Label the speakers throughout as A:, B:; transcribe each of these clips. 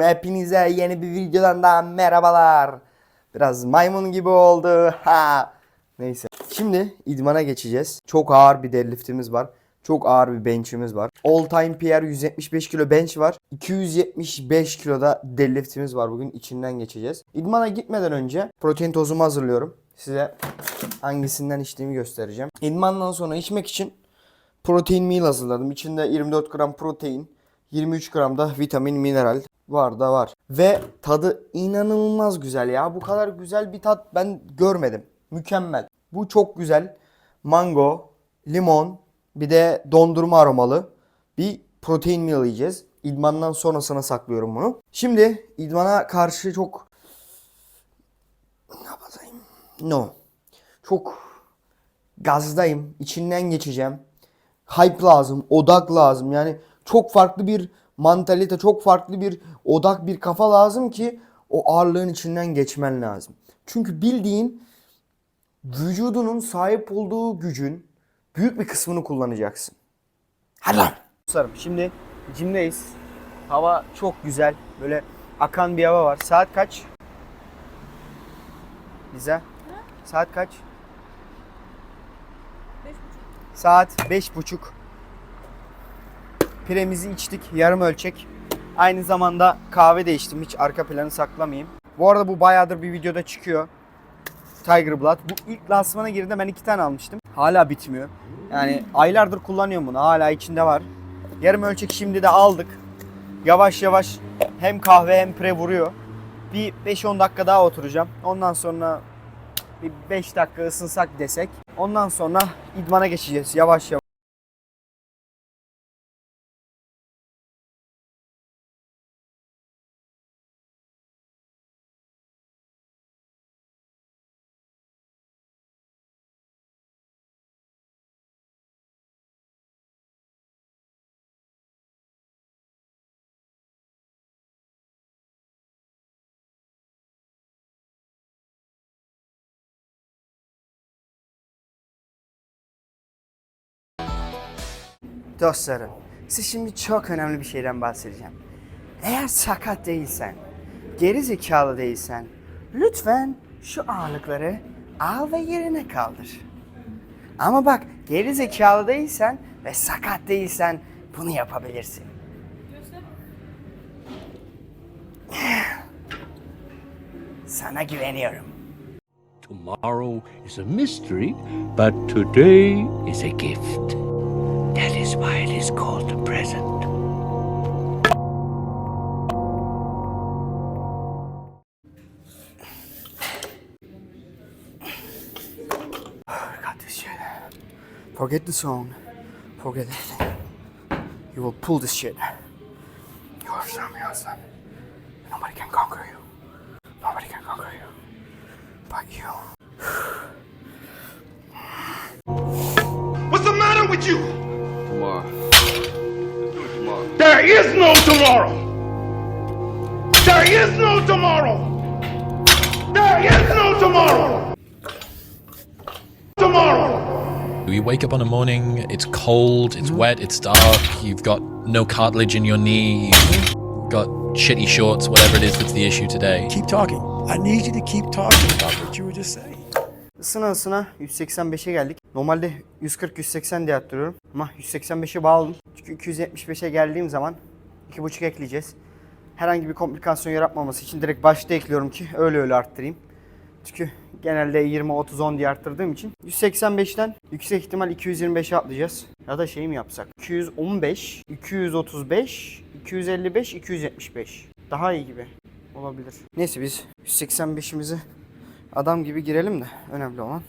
A: Hepinize yeni bir videodan daha merhabalar. Biraz maymun gibi oldu. Ha. Neyse. Şimdi idmana geçeceğiz. Çok ağır bir deadliftimiz var. Çok ağır bir bench'imiz var. All time PR 175 kilo bench var. 275 kiloda deadliftimiz var bugün. içinden geçeceğiz. İdmana gitmeden önce protein tozumu hazırlıyorum. Size hangisinden içtiğimi göstereceğim. İdmandan sonra içmek için protein meal hazırladım. İçinde 24 gram protein, 23 gram da vitamin, mineral var da var. Ve tadı inanılmaz güzel ya. Bu kadar güzel bir tat ben görmedim. Mükemmel. Bu çok güzel. Mango, limon, bir de dondurma aromalı bir protein meal yiyeceğiz. İdmandan sonrasına saklıyorum bunu. Şimdi idmana karşı çok ne yapayım? No. Çok gazdayım. İçinden geçeceğim. Hype lazım, odak lazım. Yani çok farklı bir mantalite, çok farklı bir odak, bir kafa lazım ki o ağırlığın içinden geçmen lazım. Çünkü bildiğin vücudunun sahip olduğu gücün büyük bir kısmını kullanacaksın. Hadi lan. Dostlarım şimdi jimdeyiz. Hava çok güzel. Böyle akan bir hava var. Saat kaç? Bize. Saat kaç? Saat beş buçuk. Piremizi içtik. Yarım ölçek. Aynı zamanda kahve de içtim. Hiç arka planı saklamayayım. Bu arada bu bayağıdır bir videoda çıkıyor. Tiger Blood. Bu ilk lansmana girdi ben iki tane almıştım. Hala bitmiyor. Yani aylardır kullanıyorum bunu. Hala içinde var. Yarım ölçek şimdi de aldık. Yavaş yavaş hem kahve hem pre vuruyor. Bir 5-10 dakika daha oturacağım. Ondan sonra bir 5 dakika ısınsak desek. Ondan sonra idmana geçeceğiz yavaş yavaş. Dostlarım, size şimdi çok önemli bir şeyden bahsedeceğim. Eğer sakat değilsen, geri zekalı değilsen, lütfen şu ağırlıkları al ve yerine kaldır. Ama bak, geri zekalı değilsen ve sakat değilsen bunu yapabilirsin. Sana güveniyorum.
B: Tomorrow is a mystery, but today is a gift. That is why it is called the present.
A: got this shit. Forget the song. Forget everything. You will pull this shit.
C: İs no tomorrow. There is no tomorrow. There is no tomorrow. Tomorrow.
D: You wake up on a morning, it's cold, it's wet, it's dark, you've got no cartilage in your knee, you've got shitty shorts, whatever it is that's the issue today.
E: Keep talking. I need you to keep talking about what you were just saying.
A: Isına ısına 185'e geldik. Normalde 140-180 diye attırıyorum. Ama 185'e bağladım. Çünkü 275'e geldiğim zaman 2.5 ekleyeceğiz. Herhangi bir komplikasyon yaratmaması için direkt başta ekliyorum ki öyle öyle arttırayım. Çünkü genelde 20-30-10 diye arttırdığım için 185'ten yüksek ihtimal 225'e atlayacağız. Ya da şey mi yapsak? 215, 235, 255, 275. Daha iyi gibi olabilir. Neyse biz 185'imizi adam gibi girelim de önemli olan.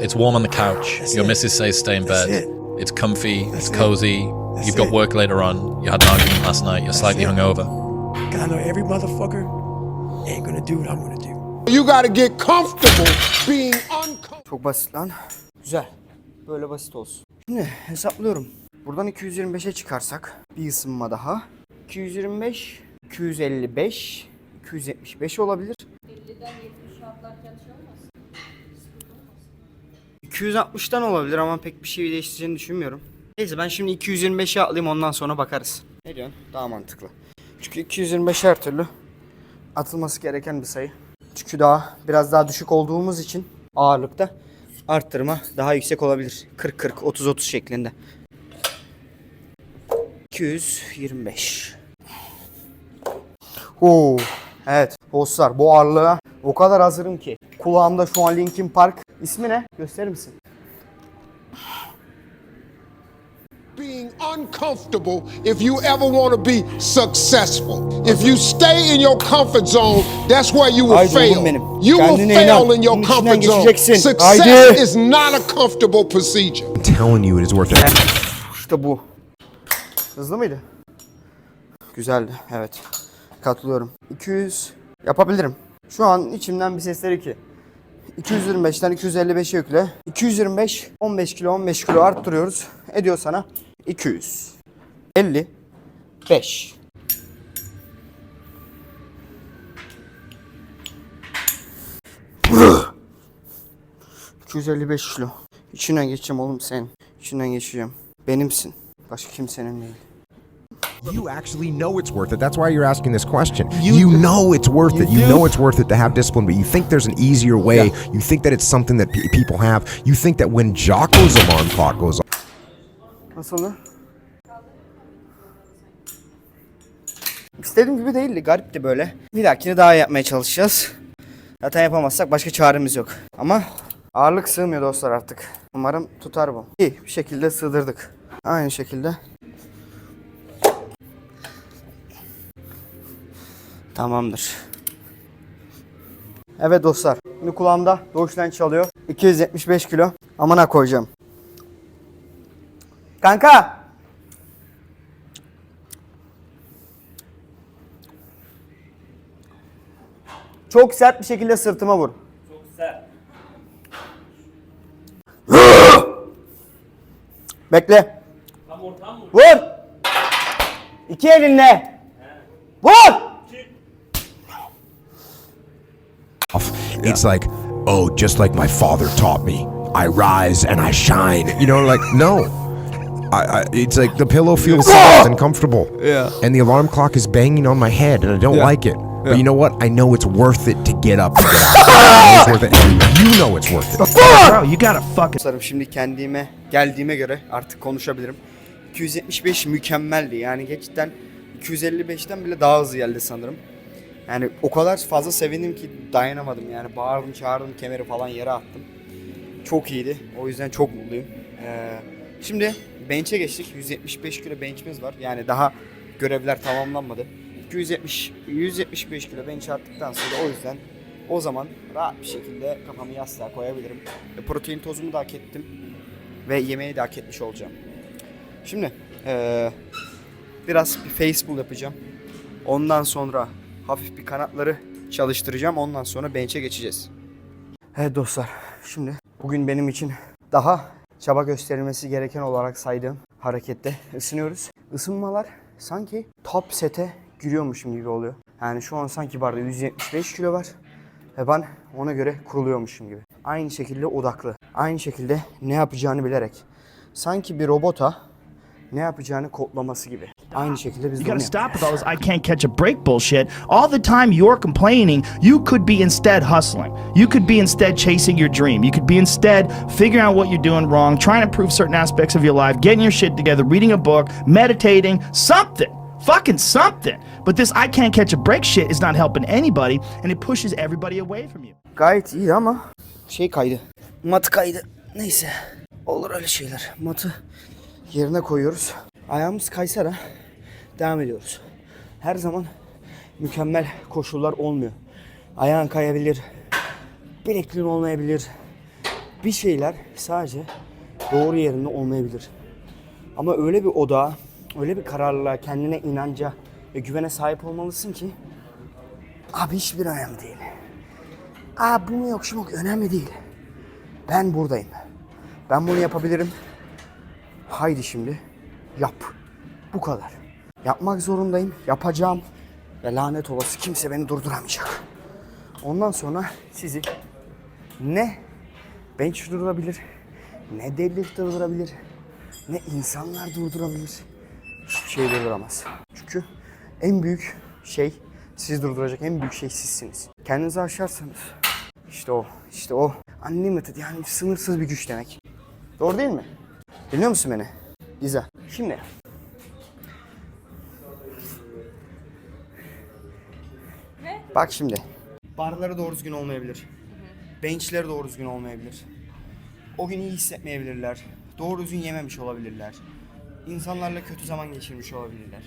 D: It's warm on the couch, your missus says stay in bed. İt's comfy, it's
E: it.
D: cozy,
E: That's
D: you've got
E: it.
D: work later on, you had an argument last night, you're slightly
E: it.
D: hungover.
E: God, I know every motherfucker ain't gonna do what I'm gonna do.
F: You got to get comfortable being uncomfortable.
A: Çok basit lan. Güzel. Böyle basit olsun. Şimdi hesaplıyorum. Buradan 225'e çıkarsak bir ısınma daha. 225, 255, 275 olabilir. 260'tan olabilir ama pek bir şey değiştireceğini düşünmüyorum. Neyse ben şimdi 225'e atlayayım ondan sonra bakarız. Ne diyorsun? Daha mantıklı. Çünkü 225 her türlü atılması gereken bir sayı. Çünkü daha biraz daha düşük olduğumuz için ağırlıkta arttırma daha yüksek olabilir. 40-40, 30-30 şeklinde. 225. Oo, evet dostlar bu ağırlığa o kadar hazırım ki. Kulağımda şu an Linkin Park. İsmi ne? Gösterir misin?
F: being uncomfortable if you ever want to be successful. If you stay in your comfort zone, that's where you will
A: Haydi oğlum
F: fail.
A: benim.
F: You will
A: Kendine
F: fail
A: inan.
F: in your
A: Bunun içinden
F: comfort zone.
A: geçeceksin.
F: Success
A: Haydi.
F: is not a comfortable procedure.
G: I'm telling you, it is worth it.
A: İşte bu. Hızlı mıydı? Güzeldi. Evet. Katılıyorum. 200 yapabilirim. Şu an içimden bir ses dedi ki 225'ten 255'e yükle. 225 15 kilo 15 kilo arttırıyoruz. Ediyor sana 200. 50 5 255 kilo. İçinden geçeceğim oğlum sen. İçinden geçeceğim. Benimsin. Başka kimsenin değil.
G: You actually know it's worth it. That's why you're asking this question. You, know it's worth it. You know it's worth it to have discipline, but you think there's an easier way. You think that it's something that pe- people have. You think that when Jocko's alarm clock goes off,
A: Nasıldı? İstediğim gibi değildi. Garipti böyle. Bir dahakini daha yapmaya çalışacağız. Zaten yapamazsak başka çaremiz yok. Ama ağırlık sığmıyor dostlar artık. Umarım tutar bu. İyi bir şekilde sığdırdık. Aynı şekilde. Tamamdır. Evet dostlar. Şimdi kulağımda doğuştan çalıyor. 275 kilo. Amına koyacağım. Kanka. Çok sert bir şekilde sırtıma vur. Çok sert. Bekle. Tam ortam mı? Vur. İki elinle. Vur.
G: İt's like, oh, just like my father taught me, I rise and I shine. You know, like no. I, I, it's like the pillow feels soft and comfortable.
A: Yeah.
G: And the alarm clock is banging on my head, and I don't like it. But you know what? I know it's worth it to get up. And get out. I know it's worth it. You know it's worth it.
E: Bro, you gotta fucking.
A: Dostlarım şimdi kendime geldiğime göre artık konuşabilirim. 275 mükemmeldi yani gerçekten 255'ten bile daha hızlı geldi sanırım. Yani o kadar fazla sevindim ki dayanamadım yani bağırdım çağırdım kemeri falan yere attım. Çok iyiydi o yüzden çok mutluyum. Ee, şimdi bench'e geçtik 175 kilo bench'imiz var yani daha görevler tamamlanmadı. 270 175 kilo bench attıktan sonra o yüzden o zaman rahat bir şekilde kafamı yastığa koyabilirim. E, protein tozumu da hak ettim ve yemeği de hak etmiş olacağım. Şimdi eee, biraz bir face yapacağım. Ondan sonra hafif bir kanatları çalıştıracağım. Ondan sonra bench'e geçeceğiz. Evet dostlar. Şimdi bugün benim için daha çaba gösterilmesi gereken olarak saydığım harekette ısınıyoruz. Isınmalar sanki top sete giriyormuşum gibi oluyor. Yani şu an sanki barda 175 kilo var. Ve ben ona göre kuruluyormuşum gibi. Aynı şekilde odaklı. Aynı şekilde ne yapacağını bilerek. Sanki bir robota ne yapacağını kodlaması gibi. Aynı şekilde biz de
E: You
A: onu
E: gotta
A: yapıyoruz.
E: stop all this I can't catch a break bullshit. All the time you're complaining, you could be instead hustling. You could be instead chasing your dream. You could be instead figuring out what you're doing wrong, trying to improve certain aspects of your life, getting your shit together, reading a book, meditating, something. Fucking something. But this I can't catch a break shit is not helping anybody and it pushes everybody away from you.
A: Gayet iyi ama şey kaydı. Mat kaydı. Neyse. Olur öyle şeyler. Matı yerine koyuyoruz. Ayağımız kaysa da devam ediyoruz. Her zaman mükemmel koşullar olmuyor. Ayağın kayabilir. Bilekliğin olmayabilir. Bir şeyler sadece doğru yerinde olmayabilir. Ama öyle bir odağa, öyle bir kararlılığa, kendine inanca ve güvene sahip olmalısın ki abi hiçbir önemli değil. Aa bu mu yok şu mu önemli değil. Ben buradayım. Ben bunu yapabilirim. Haydi şimdi yap. Bu kadar. Yapmak zorundayım. Yapacağım. Ve lanet olası kimse beni durduramayacak. Ondan sonra sizi ne bench durdurabilir, ne deadlift durdurabilir, ne insanlar durdurabilir. Hiçbir şey durduramaz. Çünkü en büyük şey, sizi durduracak en büyük şey sizsiniz. Kendinizi aşarsanız işte o, işte o unlimited yani sınırsız bir güç demek. Doğru değil mi? Biliyor musun beni? Güzel. Şimdi Bak şimdi. Barları doğru düzgün olmayabilir. Benchleri doğru düzgün olmayabilir. O gün iyi hissetmeyebilirler. Doğru düzgün yememiş olabilirler. İnsanlarla kötü zaman geçirmiş olabilirler.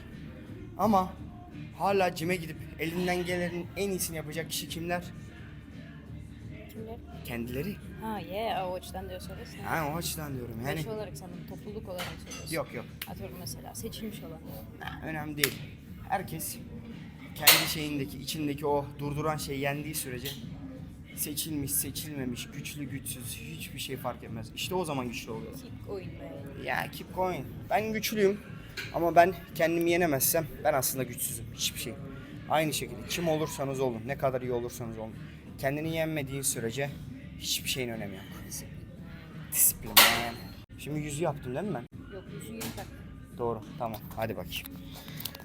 A: Ama hala cime gidip elinden gelenin en iyisini yapacak kişi kimler?
H: Kimler?
A: Kendileri.
H: Ha yeah o açıdan diyor söylüyorsun.
A: Ha o açıdan diyorum. Yani
H: Şey olarak sanırım topluluk olarak söylüyorsun.
A: yok yok.
H: Atıyorum mesela seçilmiş olan.
A: Önemli değil. Herkes kendi şeyindeki, içindeki o durduran şeyi yendiği sürece seçilmiş, seçilmemiş, güçlü, güçsüz hiçbir şey fark etmez. İşte o zaman güçlü oluyor.
H: Keep going.
A: Ya keep going. Ben güçlüyüm ama ben kendimi yenemezsem ben aslında güçsüzüm. Hiçbir şey. Aynı şekilde kim olursanız olun, ne kadar iyi olursanız olun. Kendini yenmediğin sürece hiçbir şeyin önemi yok. Disiplin yani. Şimdi yüzü yaptım değil mi ben?
H: Yok yüzü yeni tak.
A: Doğru. Tamam. Hadi bakayım.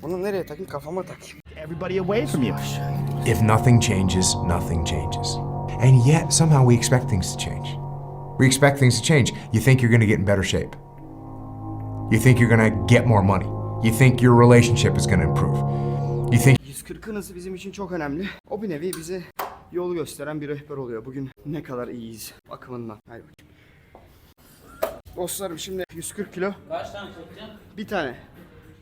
A: Bunu nereye takayım? Kafama takayım.
E: Everybody away from you.
G: If nothing changes, nothing changes. And yet, somehow we expect things to change. We expect things to change. You think you're going to get in better shape. You think you're going to get more money. You think your relationship is going to improve. You think
A: 140 hızı bizim için çok önemli. O bir nevi bize yolu gösteren bir rehber oluyor. Bugün ne kadar iyiyiz bakımından. Hadi bakayım. Dostlarım şimdi 140 kilo. Kaç tane tutacaksın? Bir tane.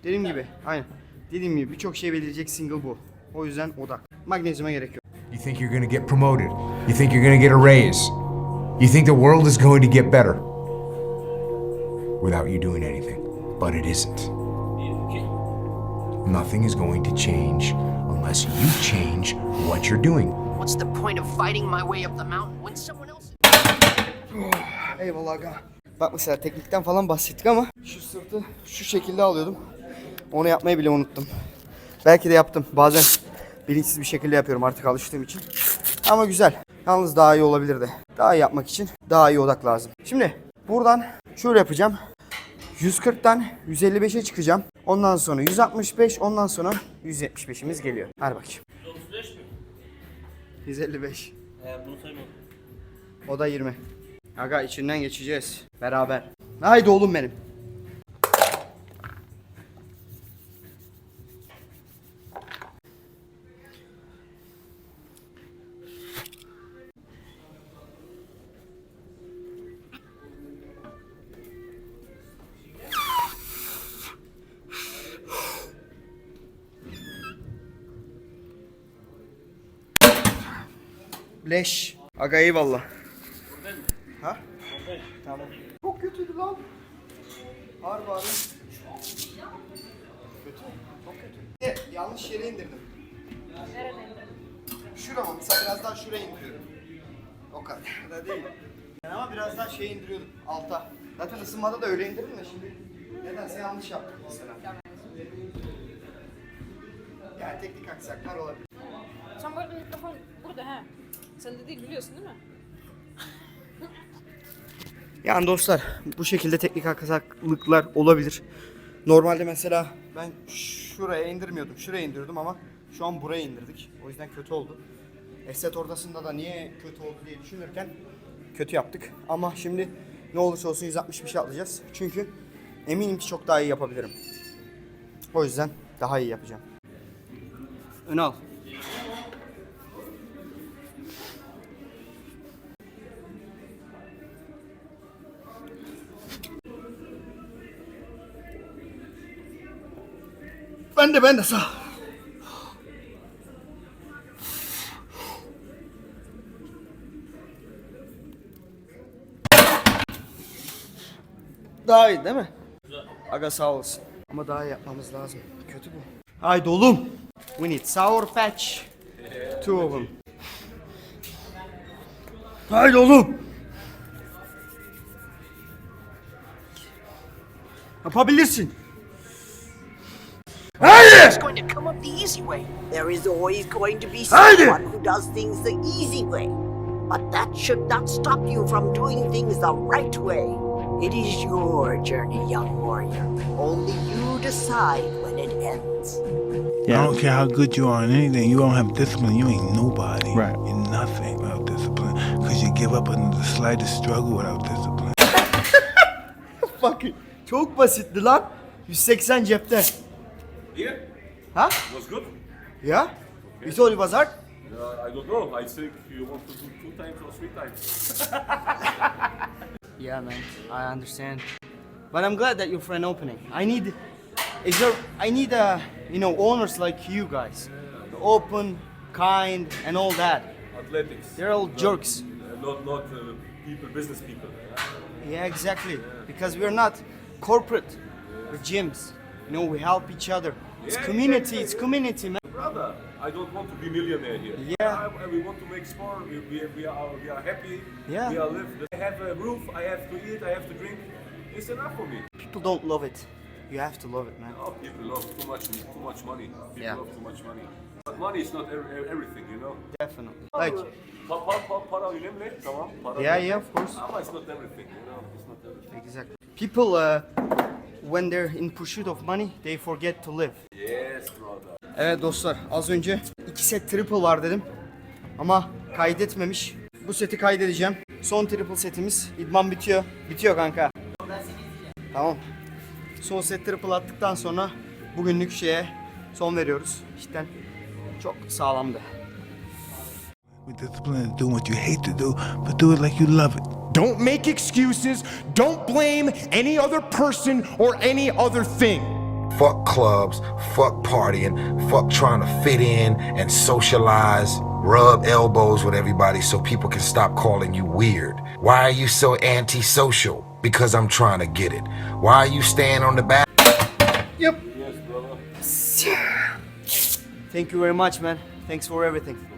A: Dediğim gibi aynen. Dediğim gibi birçok şey belirleyecek single bu. O yüzden odak. Magnezyuma gerek yok.
G: you think you're going to get promoted. You think you're going to get a raise. You think the world is going to get better without you doing anything. But it isn't. Nothing is going to change unless you change what you're doing.
I: What's the point of fighting my way up the mountain when someone else
A: Eyvallah aga. Bak mesela teknikten falan bahsettik ama şu sırtı şu şekilde alıyordum. Onu yapmayı bile unuttum. Belki de yaptım. Bazen bilinçsiz bir şekilde yapıyorum artık alıştığım için. Ama güzel. Yalnız daha iyi olabilirdi. Daha iyi yapmak için daha iyi odak lazım. Şimdi buradan şöyle yapacağım. 140'tan 155'e çıkacağım. Ondan sonra 165, ondan sonra 175'imiz geliyor. Hadi bakayım. 135 mi? 155. O da 20. Aga içinden geçeceğiz. Beraber. Haydi oğlum benim. Aga eyvallah. Ha? Tamam. Çok kötüydü lan. Harbi harbi. Kötü. Çok kötü. Ne? Yanlış yere indirdim.
H: Nereden indirdin?
A: Şura mı? Mesela biraz daha şuraya indiriyorum. O kadar da değil. Ben ama biraz daha şey indiriyordum alta. Zaten ısınmada da öyle indirdim de şimdi nedense yanlış yaptım mesela. Yani teknik aksaklar olabilir.
H: Sen bu arada mikrofon burada ha. Sen de değil biliyorsun değil mi?
A: Yani dostlar bu şekilde teknik aksaklıklar olabilir. Normalde mesela ben şuraya indirmiyordum. Şuraya indiriyordum ama şu an buraya indirdik. O yüzden kötü oldu. Eset ortasında da niye kötü oldu diye düşünürken kötü yaptık. Ama şimdi ne olursa olsun 160 bir şey alacağız. Çünkü eminim ki çok daha iyi yapabilirim. O yüzden daha iyi yapacağım. Ön Ben de ben de sağ. Daha iyi değil mi? Aga sağ olsun. Ama daha iyi yapmamız lazım. Kötü bu. Haydi oğlum. We need sour patch. Two of them. Haydi oğlum. Yapabilirsin.
I: İs going to come up the easy way. There is always going to be someone who does things the easy way. But that should not stop you from doing things the right way. It is your journey, young warrior. Only you decide when it ends.
E: Yeah.
C: I don't care how good you are in anything. You don't have discipline. You ain't nobody.
E: Right.
C: You're nothing without discipline. Because you give up under the slightest struggle without discipline.
A: Fucking çok basitti lan. 180 cepte.
J: Yeah,
A: Ha?
J: was good.
A: Ya? You thought it was hard?
J: Uh, I don't know. I think you want to do two times or three times.
A: Yeah, man. I understand. But I'm glad that your friend opening. I need, is there? I need uh, you know, owners like you guys, open, kind, and all that.
J: Athletics.
A: They're all jerks.
J: Uh, not not uh, people, business people.
A: Yeah, exactly. Because we're not corporate. We're gyms. You know, we help each other. It's
J: Yeah,
A: community. It's community, man.
J: Brother, I don't want to be millionaire here.
A: Yeah.
J: I, we want to make sport. We, we, we are we are happy.
A: Yeah.
J: We are live. I have a roof. I have to eat. I have to drink. It's enough for me.
A: People don't love it. You have to love it, man.
J: Oh, people love too much too much money. People
A: Yeah.
J: love too much money. But money is not every, everything, you know.
A: Definitely. Like,
J: Pa, pa, pa, para önemli, tamam. Para
A: yeah, yeah, of course.
J: Ama it's not everything, you know. It's not everything.
A: Exactly. People, uh, when they're in pursuit of money, they forget to live.
J: Yes, brother.
A: Evet dostlar az önce iki set triple var dedim. Ama kaydetmemiş. Bu seti kaydedeceğim. Son triple setimiz. İdman bitiyor. Bitiyor kanka. Tamam. Son set triple attıktan sonra bugünlük şeye son veriyoruz. Cidden çok sağlamdı.
C: With discipline is doing what you hate to do, but do it like you love it.
G: Don't make excuses. Don't blame any other person or any other thing.
K: Fuck clubs, fuck partying, fuck trying to fit in and socialize, rub elbows with everybody so people can stop calling you weird. Why are you so antisocial? Because I'm trying to get it. Why are you staying on the back?
A: Yep. Yes, brother. Thank you very much man. Thanks for everything.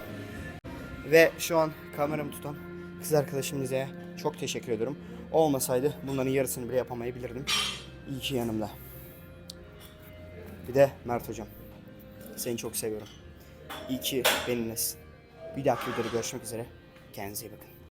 A: Ve şu an kameramı tutan kız arkadaşım çok teşekkür ediyorum. Olmasaydı bunların yarısını bile yapamayabilirdim. İyi ki yanımda. Bir de Mert hocam. Seni çok seviyorum. İyi ki benimlesin. Bir dahaki videoda görüşmek üzere. Kendinize iyi bakın.